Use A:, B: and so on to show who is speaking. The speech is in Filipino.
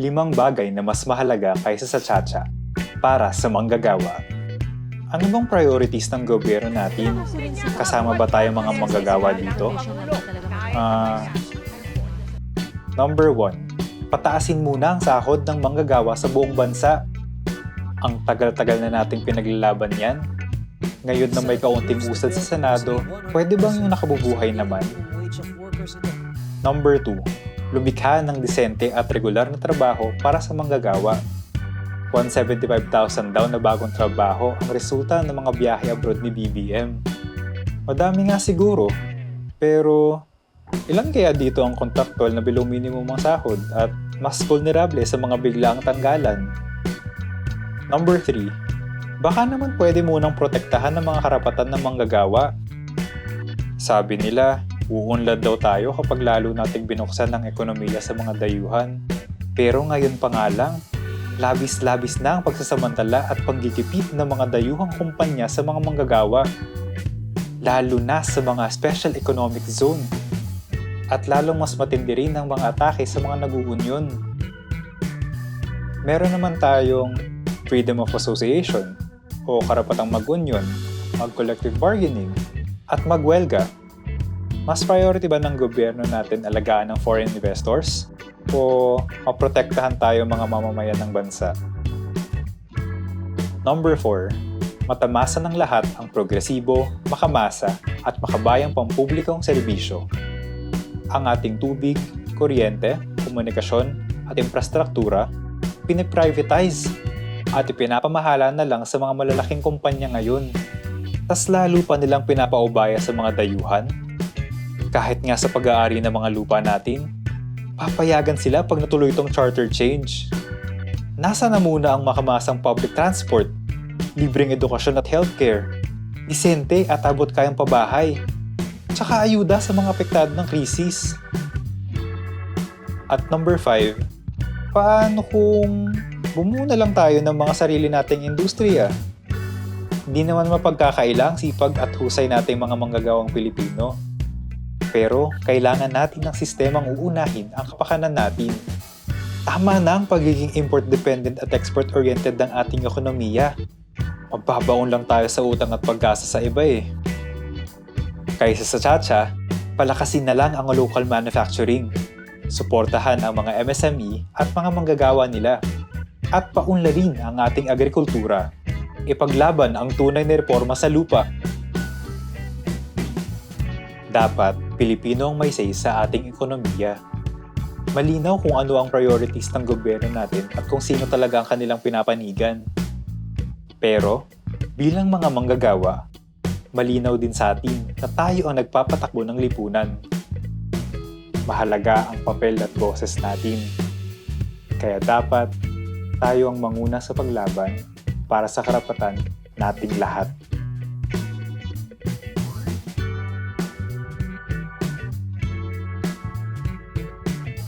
A: limang bagay na mas mahalaga kaysa sa tsatsya para sa manggagawa. Ano bang priorities ng gobyerno natin? Kasama ba tayo mga manggagawa dito? Ah, number one, pataasin muna ang sahod ng manggagawa sa buong bansa. Ang tagal-tagal na nating pinaglalaban yan. Ngayon na may kaunting usad sa Senado, pwede bang yung nakabubuhay naman? Number 2. Lumikha ng disente at regular na trabaho para sa manggagawa. 175,000 daw na bagong trabaho ang resulta ng mga biyahe abroad ni BBM. Madami nga siguro, pero ilan kaya dito ang kontraktual na below minimum ang sahod at mas vulnerable sa mga biglaang tanggalan? Number 3. Baka naman pwede munang protektahan ng mga karapatan ng manggagawa. Sabi nila, uunlad daw tayo kapag lalo nating binuksan ng ekonomiya sa mga dayuhan. Pero ngayon pa nga lang, labis-labis na ang pagsasamantala at panggigipit ng mga dayuhang kumpanya sa mga manggagawa. Lalo na sa mga special economic zone. At lalong mas matindi rin ang mga atake sa mga nag-uunyon. Meron naman tayong freedom of association o karapatang mag-union, mag-collective bargaining, at magwelga. Mas priority ba ng gobyerno natin alagaan ng foreign investors? O maprotektahan tayo mga mamamayan ng bansa? Number 4. Matamasa ng lahat ang progresibo, makamasa, at makabayang pampublikong serbisyo. Ang ating tubig, kuryente, komunikasyon, at infrastruktura, piniprivatize at ipinapamahala na lang sa mga malalaking kumpanya ngayon. Tas lalo pa nilang pinapaubaya sa mga dayuhan. Kahit nga sa pag-aari ng mga lupa natin, papayagan sila pag natuloy itong charter change. Nasa na muna ang makamasang public transport, libreng edukasyon at healthcare, disente at abot kayang pabahay, tsaka ayuda sa mga apektado ng krisis. At number 5, paano kung bumuna lang tayo ng mga sarili nating industriya? Hindi naman mapagkakailang sipag at husay nating mga manggagawang Pilipino. Pero kailangan natin ng sistemang uunahin ang kapakanan natin. Tama na ang pagiging import-dependent at export-oriented ng ating ekonomiya. Magbabaon lang tayo sa utang at paggasa sa iba eh. Kaysa sa tsatsya, palakasin na lang ang local manufacturing. Suportahan ang mga MSME at mga manggagawa nila. At paunlarin ang ating agrikultura. Ipaglaban ang tunay na reforma sa lupa. Dapat, Pilipino ang may say sa ating ekonomiya. Malinaw kung ano ang priorities ng gobyerno natin at kung sino talaga ang kanilang pinapanigan. Pero, bilang mga manggagawa, malinaw din sa atin na tayo ang nagpapatakbo ng lipunan. Mahalaga ang papel at boses natin. Kaya dapat tayo ang manguna sa paglaban para sa karapatan nating lahat.